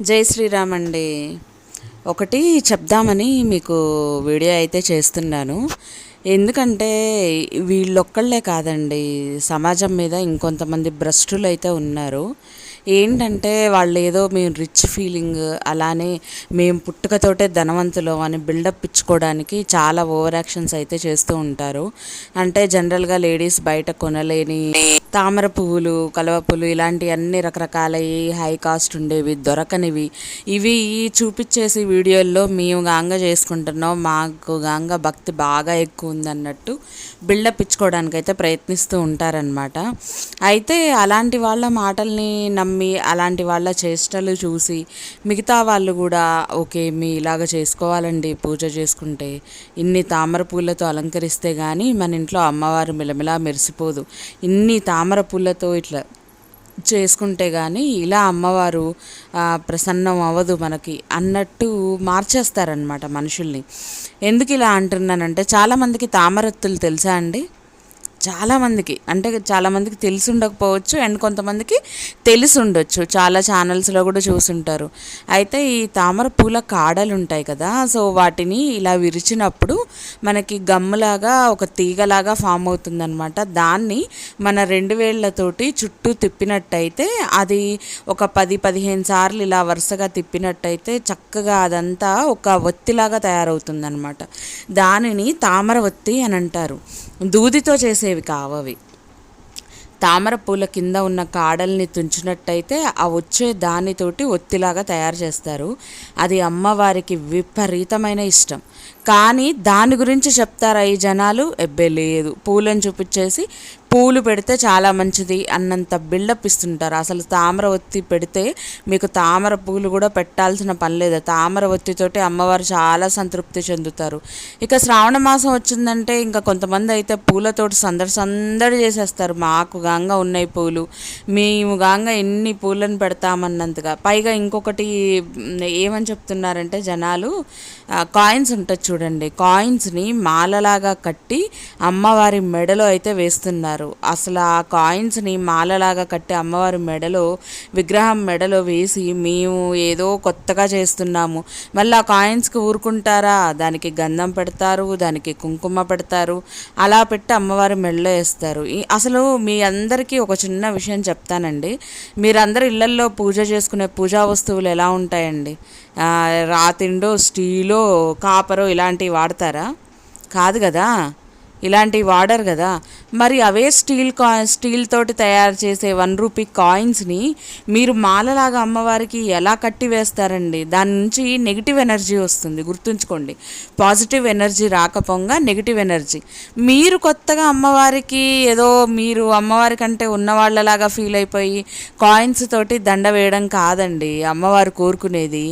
జై శ్రీరామ్ అండి. ఒకటి చెప్దామని మీకు వీడియో అయితే చేస్తున్నాను. ఎందుకంటే వీళ్ళొక్కళ్ళే కాదండి. సమాజం మీద ఇంకొంతమంది భ్రష్టులు అయితే ఉన్నారు. ఏంటంటే వాళ్ళు ఏదో మేము రిచ్ ఫీలింగ్ అలానే మేము పుట్టుకతోటే ధనవంతులు అని బిల్డప్ ఇచ్చుకోవడానికి చాలా ఓవర్ యాక్షన్స్ అయితే చేస్తూ ఉంటారు. అంటే జనరల్గా లేడీస్ బయట కొనలేని తామర పువ్వులు కలవ పువ్వులు ఇలాంటి అన్ని రకరకాలవి హై కాస్ట్ ఉండేవి దొరకనివి. ఇవి చూపించేసి వీడియోల్లో మేము గాంగ చేసుకుంటున్నాం. మాకు గాంగ భక్తి బాగా ఎక్కువ ఉందన్నట్టు బిల్డప్ ఇచ్చుకోవడానికి అయితే ప్రయత్నిస్తూ ఉంటారనమాట అయితే అలాంటి వాళ్ళ మాటల్ని నమ్మి అలాంటి వాళ్ళ చేష్టలు చూసి మిగతా వాళ్ళు కూడా ఓకే మీ ఇలాగ చేసుకోవాలండి పూజ చేసుకుంటే ఇన్ని తామర పూలతో అలంకరిస్తే కానీ మన ఇంట్లో అమ్మవారు మిలమిలా మెరిసిపోదు. ఇన్ని తామర పూలతో ఇట్లా చేసుకుంటే కానీ ఇలా అమ్మవారు ప్రసన్నం అవ్వదు మనకి అన్నట్టు మార్చేస్తారనమాట మనుషుల్ని. ఎందుకు ఇలా అంటున్నానంటే చాలామందికి తామరత్తులు తెలుసా అండి? చాలామందికి అంటే చాలామందికి తెలిసి ఉండకపోవచ్చు అండ్ కొంతమందికి తెలిసి ఉండొచ్చు. చాలా ఛానల్స్లో కూడా చూసుంటారు. అయితే ఈ తామర పూల కాడలు ఉంటాయి కదా సో వాటిని ఇలా విరిచినప్పుడు మనకి గమ్ములాగా ఒక తీగలాగా ఫామ్ అవుతుందనమాట దాన్ని మన రెండు వేళ్ళతోటి చుట్టూ తిప్పినట్టయితే అది ఒక పది పదిహేను సార్లు ఇలా వరుసగా తిప్పినట్టయితే చక్కగా అదంతా ఒక ఒత్తిలాగా తయారవుతుందనమాట దానిని తామర ఒత్తి అని అంటారు. దూదితో చేసేవి కావవి. తామర పూల కింద ఉన్న కాడల్ని తుంచినట్టయితే ఆ వచ్చే దానితోటి ఒత్తిలాగా తయారు చేస్తారు. అది అమ్మవారికి విపరీతమైన ఇష్టం. కానీ దాని గురించి చెప్తారా ఈ జనాలు? ఎబ్బే లేదు. పూలను చూపించేసి పూలు పెడితే చాలా మంచిది అన్నంత బిల్డప్ ఇస్తుంటారు. అసలు తామర ఒత్తి పెడితే మీకు తామర పూలు కూడా పెట్టాల్సిన పని లేదు. తామర ఒత్తితోటి అమ్మవారు చాలా సంతృప్తి చెందుతారు. ఇక శ్రావణ మాసం వచ్చిందంటే ఇంకా కొంతమంది అయితే పూలతోటి సందడి సందడి చేసేస్తారు. మాకు గాంగా ఉన్నాయి పూలు. మేము గాంగా ఎన్ని పూలను పెడతామన్నంతగా. పైగా ఇంకొకటి ఏమని చెప్తున్నారంటే జనాలు కాయిన్స్ ఉంటుంది చూడండి. కాయిన్స్ని మాలలాగా కట్టి అమ్మవారి మెడలో అయితే వేస్తున్నారు. అసలు ఆ కాయిన్స్ని మాలలాగా కట్టి అమ్మవారి మెడలో విగ్రహం మెడలో వేసి మేము ఏదో కొత్తగా చేస్తున్నాము. మళ్ళీ ఆ కాయిన్స్కి ఊరుకుంటారా? దానికి గంధం పెడతారు దానికి కుంకుమ పెడతారు. అలా పెట్టి అమ్మవారి మెడలో వేస్తారు. ఈ- అసలు మీ అందరికీ ఒక చిన్న విషయం చెప్తానండి. మీరందరూ ఇళ్ళల్లో పూజ చేసుకునే పూజా వస్తువులు ఎలా ఉంటాయండి? రాతిండో స్టీలో కాపరో ఇలాంటివి వాడతారా? కాదు కదా? ఇలాంటివి వాడరు కదా? మరి అవే స్టీల్ కా స్టీల్ తోటి తయారు చేసే వన్ రూపీ కాయిన్స్ని మీరు మాలలాగా అమ్మవారికి ఎలా కట్టి వేస్తారండి? దాని నుంచి నెగిటివ్ ఎనర్జీ వస్తుంది గుర్తుంచుకోండి. పాజిటివ్ ఎనర్జీ రాకపోగా నెగిటివ్ ఎనర్జీ. మీరు కొత్తగా అమ్మవారికి ఏదో మీరు అమ్మవారి కంటే ఉన్నవాళ్ళలాగా ఫీల్ అయిపోయి కాయిన్స్ తోటి దండ వేయడం కాదండి. అమ్మవారు కోరుకునేది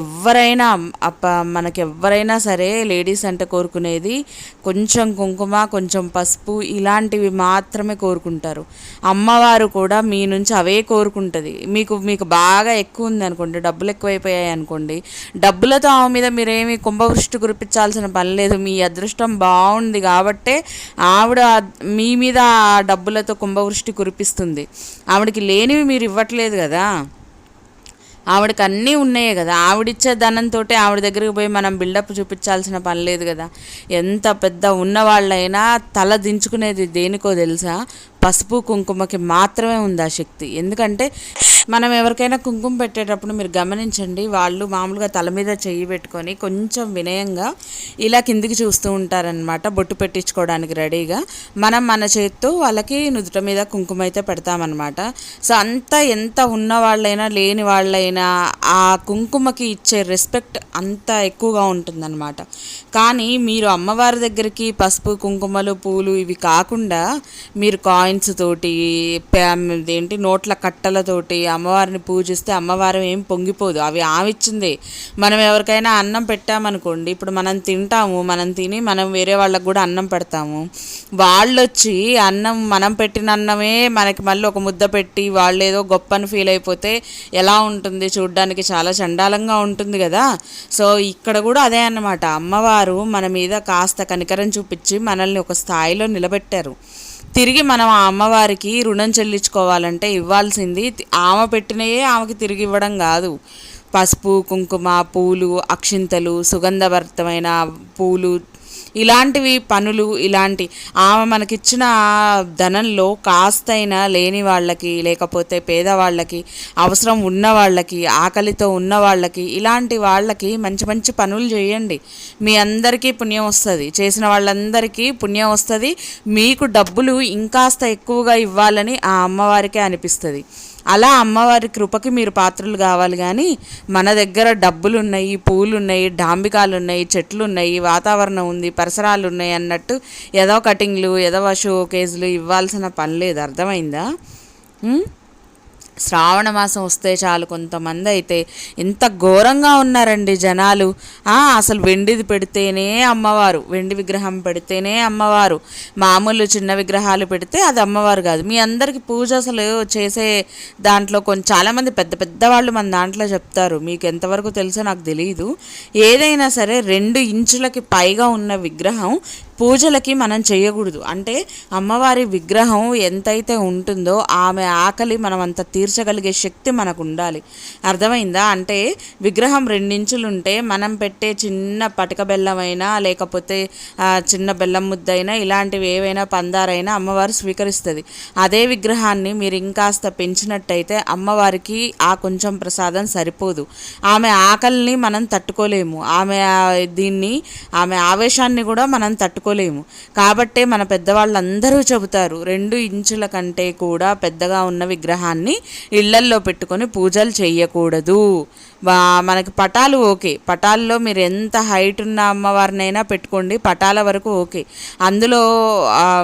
ఎవరైనా అప్ప మనకి ఎవరైనా సరే లేడీస్ అంటే కోరుకునేది కొంచెం కుంకుమ కొంచెం పసుపు ఇలా అలాంటివి మాత్రమే కోరుకుంటారు. అమ్మవారు కూడా మీ నుంచి అవే కోరుకుంటుంది. మీకు మీకు బాగా ఎక్కువ ఉంది అనుకోండి డబ్బులు ఎక్కువైపోయాయి అనుకోండి డబ్బులతో ఆమె మీద మీరేమి కుంభవృష్టి కురిపించాల్సిన పని లేదు. మీ అదృష్టం బాగుంది కాబట్టే ఆవిడ మీ మీద ఆ డబ్బులతో కుంభవృష్టి కురిపిస్తుంది. ఆవిడకి లేనివి మీరు ఇవ్వట్లేదు కదా. ఆవిడకి అన్నీ ఉన్నాయే కదా. ఆవిడిచ్చే ధనంతో ఆవిడ దగ్గరికి పోయి మనం బిల్డప్ చూపించాల్సిన పని లేదు కదా. ఎంత పెద్ద ఉన్నవాళ్ళైనా తల దించుకునేది దేనికో తెలుసా? పసుపు కుంకుమకి మాత్రమే ఉంది ఆ శక్తి. ఎందుకంటే మనం ఎవరికైనా కుంకుమ పెట్టేటప్పుడు మీరు గమనించండి వాళ్ళు మామూలుగా తల మీద చెయ్యి పెట్టుకొని కొంచెం వినయంగా ఇలా కిందికి చూస్తూ ఉంటారనమాట బొట్టు పెట్టించుకోవడానికి రెడీగా. మనం మన చేత్తో వాళ్ళకి నుదుట మీద కుంకుమ అయితే పెడతామన్నమాట. సో అంత ఎంత ఉన్న వాళ్ళైనా లేని వాళ్ళైనా ఆ కుంకుమకి ఇచ్చే రెస్పెక్ట్ అంత ఎక్కువగా ఉంటుందన్నమాట. కానీ మీరు అమ్మవారి దగ్గరికి పసుపు కుంకుమలు పూలు ఇవి కాకుండా మీరు కాయిన్స్ తోటి ఏంటి నోట్ల కట్టలతోటి అమ్మవారిని పూజిస్తే అమ్మవారు ఏం పొంగిపోదు. అవి ఆమెచ్చింది మనం ఎవరికైనా అన్నం పెట్టామనుకోండి ఇప్పుడు మనం తింటాము మనం తిని మనం వేరే వాళ్ళకు కూడా అన్నం పెడతాము. వాళ్ళు వచ్చి అన్నం మనం పెట్టిన అన్నమే మనకి మళ్ళీ ఒక ముద్ద పెట్టి వాళ్ళు ఏదో గొప్పని ఫీల్ అయిపోతే ఎలా ఉంటుంది చూడ్డానికి చాలా చండాలంగా ఉంటుంది కదా. సో ఇక్కడ కూడా అదే అన్నమాట. అమ్మవారు మన మీద కాస్త కనికరం చూపించి మనల్ని ఒక స్థాయిలో నిలబెట్టారు. తిరిగి మనం ఆ అమ్మవారికి రుణం చెల్లించుకోవాలంటే ఇవ్వాల్సింది ఆమె పెట్టినయే ఆమెకి తిరిగి ఇవ్వడం కాదు. పసుపు కుంకుమ పూలు అక్షింతలు సుగంధభరితమైన పూలు ఇలాంటివి పనులు ఇలాంటి ఆమె మనకిచ్చిన ధనంలో కాస్తైనా లేని వాళ్ళకి లేకపోతే పేదవాళ్ళకి అవసరం ఉన్న వాళ్ళకి ఆకలితో ఉన్న వాళ్ళకి ఇలాంటి వాళ్ళకి మంచి మంచి పనులు చేయండి. మీ అందరికీ పుణ్యం వస్తుంది. చేసిన వాళ్ళందరికీ పుణ్యం వస్తుంది. మీకు డబ్బులు ఇంకాస్త ఎక్కువగా ఇవ్వాలని ఆ అమ్మవారికే అనిపిస్తుంది. అలా అమ్మవారి కృపకి మీరు పాత్రలు కావాలి కానీ మన దగ్గర డబ్బులు ఉన్నాయి పూలు ఉన్నాయి డాంబికాలు ఉన్నాయి చెట్లు ఉన్నాయి వాతావరణం ఉంది పరిసరాలు ఉన్నాయి అన్నట్టు ఏదో కటింగ్లు ఏదో షో కేజీలు ఇవ్వాల్సిన పని లేదు. అర్థమైందా? శ్రావణ మాసం వస్తే చాలు కొంతమంది అయితే ఎంత ఘోరంగా ఉన్నారండి జనాలు. అసలు వెండిది పెడితేనే అమ్మవారు వెండి విగ్రహం పెడితేనే అమ్మవారు. మామూలు చిన్న విగ్రహాలు పెడితే అది అమ్మవారు కాదు. మీ అందరికి పూజ అసలు చేసే దాంట్లో కొంచెం చాలామంది పెద్ద పెద్ద వాళ్ళు మన దాంట్లో చెప్తారు. మీకు ఎంతవరకు తెలుసో నాకు తెలియదు ఏదైనా సరే రెండు ఇంచులకి పైగా ఉన్న విగ్రహం పూజలకి మనం చేయకూడదు. అంటే అమ్మవారి విగ్రహం ఎంతైతే ఉంటుందో ఆమె ఆకలి మనం అంత తీర్చగలిగే శక్తి మనకు ఉండాలి అర్థమైందా? అంటే విగ్రహం రెండించులు ఉంటే మనం పెట్టే చిన్న పటక బెల్లమైనా లేకపోతే చిన్న బెల్లం ముద్దైనా ఇలాంటివి ఏవైనా పందారైనా అమ్మవారు స్వీకరిస్తుంది. అదే విగ్రహాన్ని మీరు ఇంకాస్త పెంచినట్టయితే అమ్మవారికి ఆ కొంచెం ప్రసాదం సరిపోదు. ఆమె ఆకలిని మనం తట్టుకోలేము. ఆమె దీన్ని ఆమె ఆవేశాన్ని కూడా మనం తట్టుకో తట్టుకోలేము కాబట్టే మన పెద్దవాళ్ళందరూ చెబుతారు రెండు ఇంచుల కంటే కూడా పెద్దగా ఉన్న విగ్రహాన్ని ఇళ్ళల్లో పెట్టుకొని పూజలు చేయకూడదు వా- మనకి పటాలు ఓకే. పటాల్లో మీరు ఎంత హైట్ ఉన్న అమ్మవారినైనా పెట్టుకోండి పటాల వరకు ఓకే. అందులో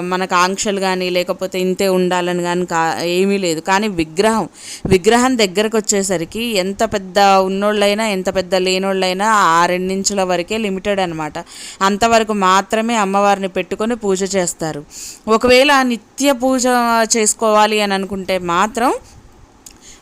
మనకు ఆంక్షలు కానీ లేకపోతే ఇంతే ఉండాలని కానీ కా ఏమీ లేదు. కానీ విగ్రహం విగ్రహం దగ్గరకు వచ్చేసరికి ఎంత పెద్ద ఉన్నోళ్ళైనా ఎంత పెద్ద లేనోళ్ళైనా ఆ రెండించుల వరకే లిమిటెడ్ అనమాట అంతవరకు మాత్రమే అమ్మవారిని పెట్టుకొని పూజ చేస్తారు. ఒకవేళ నిత్య పూజ చేసుకోవాలి అని అనుకుంటే మాత్రం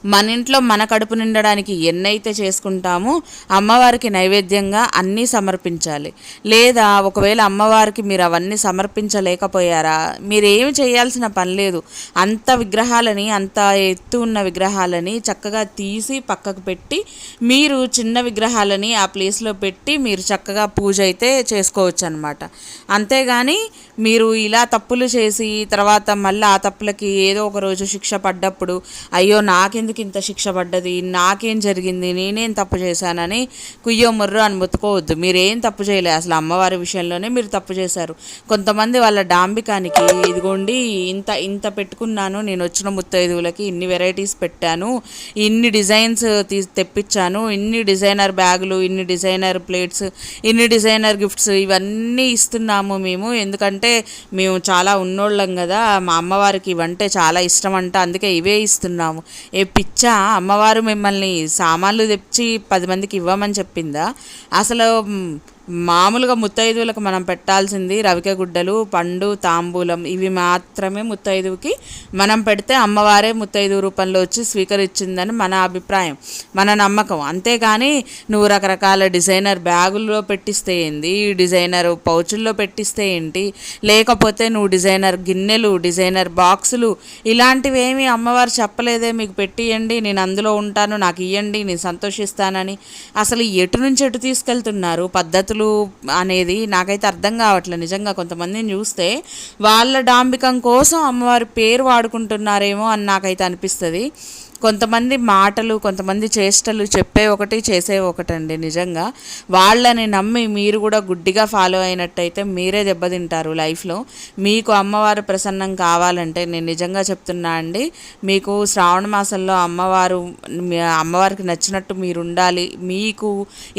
మన ఇంట్లో మన కడుపు నిండడానికి ఎన్నైతే చేసుకుంటామో అమ్మవారికి నైవేద్యంగా అన్నీ సమర్పించాలి. లేదా ఒకవేళ అమ్మవారికి మీరు అవన్నీ సమర్పించలేకపోయారా? మీరు ఏమి చేయాల్సిన పని లేదు. అంత విగ్రహాలని అంత ఎత్తు ఉన్న విగ్రహాలని చక్కగా తీసి పక్కకు పెట్టి మీరు చిన్న విగ్రహాలని ఆ ప్లేస్లో పెట్టి మీరు చక్కగా పూజ అయితే చేసుకోవచ్చు అనమాట అంతేగాని మీరు ఇలా తప్పులు చేసి తర్వాత మళ్ళీ ఆ తప్పులకి ఏదో ఒక రోజు శిక్ష పడ్డప్పుడు అయ్యో నాకెందుకు ఇంత శిక్ష పడ్డది? నాకేం జరిగింది? నేనేం తప్పు చేశానని కుయ్యో ముర్రు అని ముత్తుకోవద్దు. మీరేం తప్పు చేయలేదు అసలు అమ్మవారి విషయంలోనే మీరు తప్పు చేశారు. కొంతమంది వాళ్ళ డాంబికానికి ఇదిగోండి ఇంత ఇంత పెట్టుకున్నాను నేను వచ్చిన ముత్తైదువులకి ఇన్ని వెరైటీస్ పెట్టాను ఇన్ని డిజైన్స్ తీ తెప్పించాను ఇన్ని డిజైనర్ బ్యాగులు ఇన్ని డిజైనర్ ప్లేట్స్ ఇన్ని డిజైనర్ గిఫ్ట్స్ ఇవన్నీ ఇస్తున్నాము మేము. ఎందుకంటే మేము చాలా ఉన్నోళ్ళం కదా. మా అమ్మవారికి ఇవంటే చాలా ఇష్టం అంట. అందుకే ఇవే ఇస్తున్నాము. ఏ పిచ్చా అమ్మవారు మిమ్మల్ని సామాన్లు తెచ్చి పది మందికి ఇవ్వమని చెప్పిందా? అసలు మామూలుగా ముత్తైదువులకు మనం పెట్టాల్సింది రవిక గుడ్డలు పండు తాంబూలం. ఇవి మాత్రమే ముత్తైదువుకి మనం పెడితే అమ్మవారే ముత్తైదువు రూపంలో వచ్చి స్వీకరించిందని మన అభిప్రాయం మన నమ్మకం. అంతేగాని నువ్వు రకరకాల డిజైనర్ బ్యాగుల్లో పెట్టిస్తే ఏంది? డిజైనర్ పౌచుల్లో పెట్టిస్తే ఏంటి? లేకపోతే నువ్వు డిజైనర్ గిన్నెలు డిజైనర్ బాక్సులు ఇలాంటివి ఏమి అమ్మవారు చెప్పలేదే మీకు పెట్టియండి నేను అందులో ఉంటాను నాకు ఇవ్వండి నేను సంతోషిస్తానని. అసలు ఎటు నుంచి ఎటు తీసుకెళ్తున్నారు? పద్ధతులు అనేది నాకైతే అర్థం కావట్లేదు. నిజంగా కొంతమందిని చూస్తే వాళ్ళ డాంబికం కోసం అమ్మవారి పేరు వాడుకుంటున్నారేమో అని నాకైతే అనిపిస్తుంది. కొంతమంది మాటలు కొంతమంది చేష్టలు చెప్పే ఒకటి చేసే ఒకటండి నిజంగా. వాళ్ళని నమ్మి మీరు కూడా గుడ్డిగా ఫాలో అయినట్టయితే మీరే దెబ్బతింటారు లైఫ్లో. మీకు అమ్మవారు ప్రసన్నం కావాలంటే నేను నిజంగా చెప్తున్నా అండి మీకు శ్రావణ మాసంలో అమ్మవారు అమ్మవారికి నచ్చినట్టు మీరు ఉండాలి. మీకు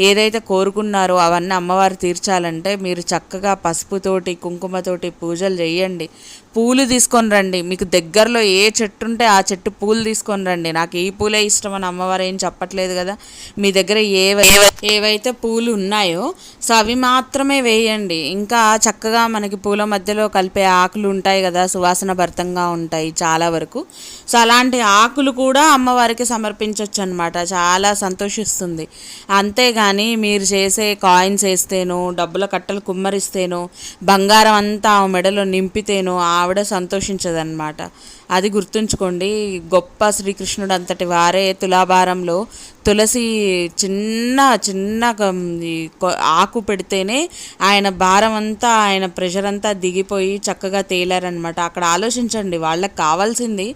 ఏదైతే కోరుకున్నారో అవన్నీ అమ్మవారు తీర్చాలంటే మీరు చక్కగా పసుపుతోటి కుంకుమతోటి పూజలు చేయండి పూలు తీసుకొని రండి. మీకు దగ్గరలో ఏ చెట్టు ఉంటే ఆ చెట్టు పూలు తీసుకొని రండి. నాకు ఈ పూలే ఇష్టం అని అమ్మవారు ఏం చెప్పట్లేదు కదా. మీ దగ్గర ఏవై ఏవైతే పూలు ఉన్నాయో సో అవి మాత్రమే వేయండి. ఇంకా చక్కగా మనకి పూల మధ్యలో కలిపే ఆకులు ఉంటాయి కదా సువాసన భరితంగా ఉంటాయి చాలా వరకు. సో అలాంటి ఆకులు కూడా అమ్మవారికి సమర్పించవచ్చు అనమాట చాలా సంతోషిస్తుంది. అంతేగాని మీరు చేసే కాయిన్స్ వేస్తేనో డబ్బుల కట్టలు కుమ్మరిస్తేనో బంగారం అంతా ఆ మెడలో నింపితేనో ఆ ఆవిడ సంతోషించదన్నమాట. అది గుర్తుంచుకోండి గొప్ప శ్రీకృష్ణుడు అంతటి వారే తులాభారంలో తులసి చిన్న చిన్న ఆకు పెడితేనే ఆయన భారం అంతా ఆయన ప్రెషర్ అంతా దిగిపోయి చక్కగా తేలారనమాట అక్కడ ఆలోచించండి వాళ్ళకి కావాల్సింది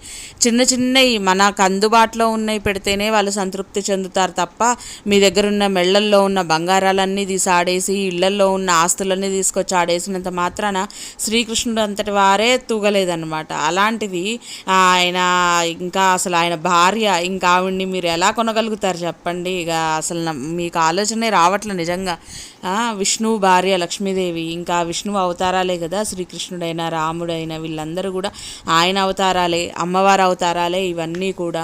చిన్న చిన్నవి మనకు అందుబాటులో ఉన్నవి పెడితేనే వాళ్ళు సంతృప్తి చెందుతారు తప్ప మీ దగ్గర ఉన్న మెళ్ళల్లో ఉన్న బంగారాలన్నీ తీసి ఆడేసి ఇళ్ళల్లో ఉన్న ఆస్తులన్నీ తీసుకొచ్చి ఆడేసినంత మాత్రాన శ్రీకృష్ణుడు అంతటి వారే తూగలేదన్నమాట. అలాంటిది ఆయన ఇంకా అసలు ఆయన భార్య ఇంకా ఆవిడ్ని మీరు ఎలా కొనగలుగుతారు చెప్పండి. ఇక అసలు మీకు ఆలోచనే రావట్లే నిజంగా. విష్ణువు భార్య లక్ష్మీదేవి ఇంకా విష్ణువు అవతారాలే కదా శ్రీకృష్ణుడైన రాముడైన వీళ్ళందరూ కూడా ఆయన అవతారాలే అమ్మవారి అవతారాలే ఇవన్నీ కూడా.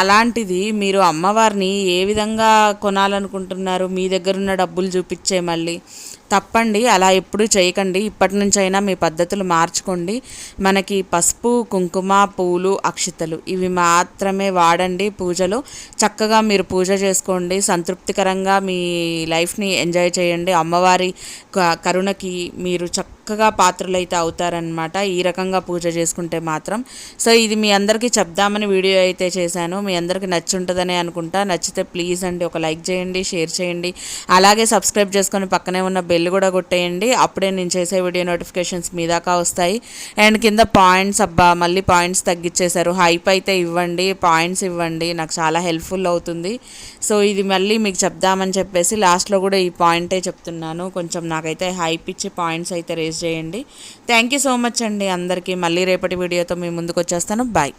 అలాంటిది మీరు అమ్మవారిని ఏ విధంగా కొనాలనుకుంటున్నారు? మీ దగ్గరున్న డబ్బులు చూపించే మళ్ళీ. తప్పండి అలా ఎప్పుడూ చేయకండి. ఇప్పటి నుంచైనా మీ పద్ధతులు మార్చుకోండి. మనకి పసుపు కుంకుమ పూలు అక్షితలు ఇవి మాత్రమే వాడండి పూజలో. చక్కగా మీరు పూజ చేసుకోండి. సంతృప్తికరంగా మీ లైఫ్ని ఎంజాయ్ చేయండి. అమ్మవారి క- కరుణకి మీరు చక్కగా పాత్రలైతే అవుతారనమాట ఈ రకంగా పూజ చేసుకుంటే మాత్రం. సో ఇది మీ అందరికీ చెప్దామని వీడియో అయితే చేశాను. మీ అందరికీ నచ్చుంటుందని అనుకుంటా. నచ్చితే ప్లీజ్ అండి ఒక లైక్ చేయండి షేర్ చేయండి. అలాగే సబ్స్క్రైబ్ చేసుకొని పక్కనే ఉన్న బెల్ కూడా కొట్టేయండి. అప్పుడే నేను చేసే వీడియో నోటిఫికేషన్స్ మీ దాకా వస్తాయి. అండ్ కింద పాయింట్స్ అబ్బా మళ్ళీ పాయింట్స్ తగ్గించేశారు హైప్ అయితే ఇవ్వండి పాయింట్స్ ఇవ్వండి. నాకు చాలా హెల్ప్ఫుల్ అవుతుంది. సో ఇది మళ్ళీ మీకు చెప్దామని చెప్పేసి లాస్ట్లో కూడా ఈ పాయింటే చెప్తున్నాను. కొంచెం నాకైతే హైప్ ఇచ్చి పాయింట్స్ అయితే రేస్ చేయండి. థ్యాంక్ యూ సో మచ్ అండి అందరికీ. మళ్ళీ రేపటి వీడియోతో మీ ముందుకు వచ్చేస్తాను. బాయ్